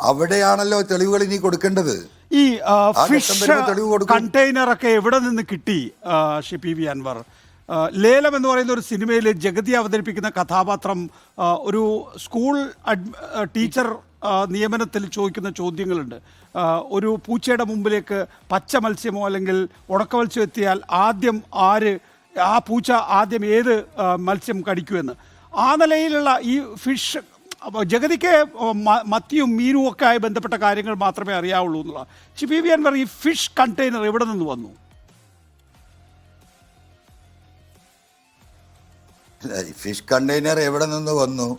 അവിടെയാണല്ലോ തെളിവുകൾ ഇനി കൊടുക്കേണ്ടത്. ഈ ഫിഷ്. കണ്ടെയ്നർ ഒക്കെ എവിടെ നിന്ന് കിട്ടി ഷിപ്പി വി അൻവർ? ലേലം എന്ന് പറയുന്ന ഒരു സിനിമയിൽ ജഗതി അവതരിപ്പിക്കുന്ന കഥാപാത്രം ഒരു സ്കൂൾ ടീച്ചർ നിയമനത്തിൽ ചോദിക്കുന്ന ചോദ്യങ്ങളുണ്ട്. ഒരു പൂച്ചയുടെ മുമ്പിലേക്ക് പച്ച മത്സ്യമോ അല്ലെങ്കിൽ ഉണക്ക മത്സ്യം എത്തിയാൽ ആദ്യം ആര് ആ പൂച്ച ആദ്യം ഏത് മത്സ്യം കടിക്കുമെന്ന്. ആ നിലയിലുള്ള ഈ ഫിഷ് ജഗതിക്ക് മ- മത്തിയും മീനും ഒക്കെ ആയി ബന്ധപ്പെട്ട കാര്യങ്ങൾ മാത്രമേ അറിയാവുള്ളൂ എന്നുള്ള. ചിപ്പി വി അൻവർ ഈ ഫിഷ് കണ്ടെയ്നർ എവിടെ നിന്ന് വന്നു? ഫിഷ് കണ്ടെയ്നർ എവിടെ നിന്ന് വന്നു?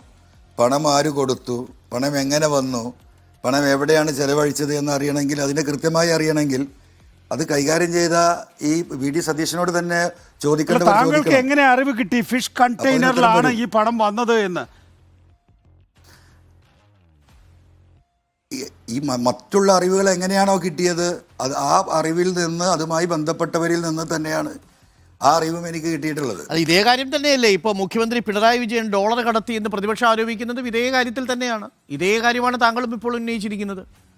പണം ആര് കൊടുത്തു? പണം എങ്ങനെ വന്നു? പണം എവിടെയാണ് ചെലവഴിച്ചത് എന്ന് അറിയണമെങ്കിൽ അതിനെ കൃത്യമായി അറിയണമെങ്കിൽ അത് കൈകാര്യം ചെയ്ത ഈ വി ഡി സതീശനോട് തന്നെ ചോദിക്കേണ്ടവർ താങ്കൾക്ക് എങ്ങനെ അറിവ് കിട്ടി? ഫിഷ് കണ്ടെയ്നറിലാണ് ഈ പണം വന്നത് എന്ന്. ഈ- മറ്റുള്ള അറിവുകൾ എങ്ങനെയാണോ കിട്ടിയത് അത് ആ അറിവിൽ നിന്ന് അതുമായി ബന്ധപ്പെട്ടവരിൽ നിന്ന് തന്നെയാണ് ആ അറിവും എനിക്ക് കിട്ടിയിട്ടുള്ളത്. അത് ഇതേ കാര്യം തന്നെയല്ലേ? ഇപ്പോൾ മുഖ്യമന്ത്രി പിണറായി വിജയൻ ഡോളർ കടത്തി എന്ന് പ്രതിപക്ഷം ആരോപിക്കുന്നതും ഇതേ കാര്യത്തിൽ തന്നെയാണ്. ഇതേ കാര്യമാണ് താങ്കളും ഇപ്പോൾ ഉന്നയിച്ചിരിക്കുന്നത്.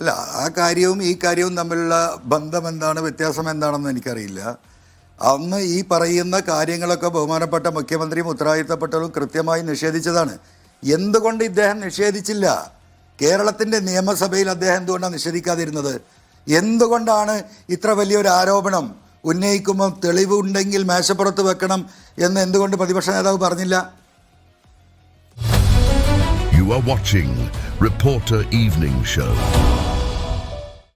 അല്ല ആ കാര്യവും ഈ കാര്യവും തമ്മിലുള്ള ബന്ധം എന്താണ് വ്യത്യാസം എന്താണെന്ന് എനിക്കറിയില്ല. അന്ന് ഈ പറയുന്ന കാര്യങ്ങളൊക്കെ ബഹുമാനപ്പെട്ട മുഖ്യമന്ത്രിയും ഉത്തരവാദിത്തപ്പെട്ടവരും കൃത്യമായി നിഷേധിച്ചതാണ്. എന്തുകൊണ്ട് ഇദ്ദേഹം നിഷേധിച്ചില്ല? കേരളത്തിന്റെ നിയമസഭയിൽ അദ്ദേഹം എന്തുകൊണ്ടാണ് നിഷേധിക്കാതിരുന്നത്? എന്തുകൊണ്ടാണ് ഇത്ര വലിയൊരു ആരോപണം? ഉന്നയിക്കുമ്പോൾ തെളിവുണ്ടെങ്കിൽ മേശപ്പുറത്ത് വെക്കണം എന്ന് എന്തുകൊണ്ട് പ്രതിപക്ഷ നേതാവ് പറഞ്ഞില്ല? You are watching Reporter Evening Show.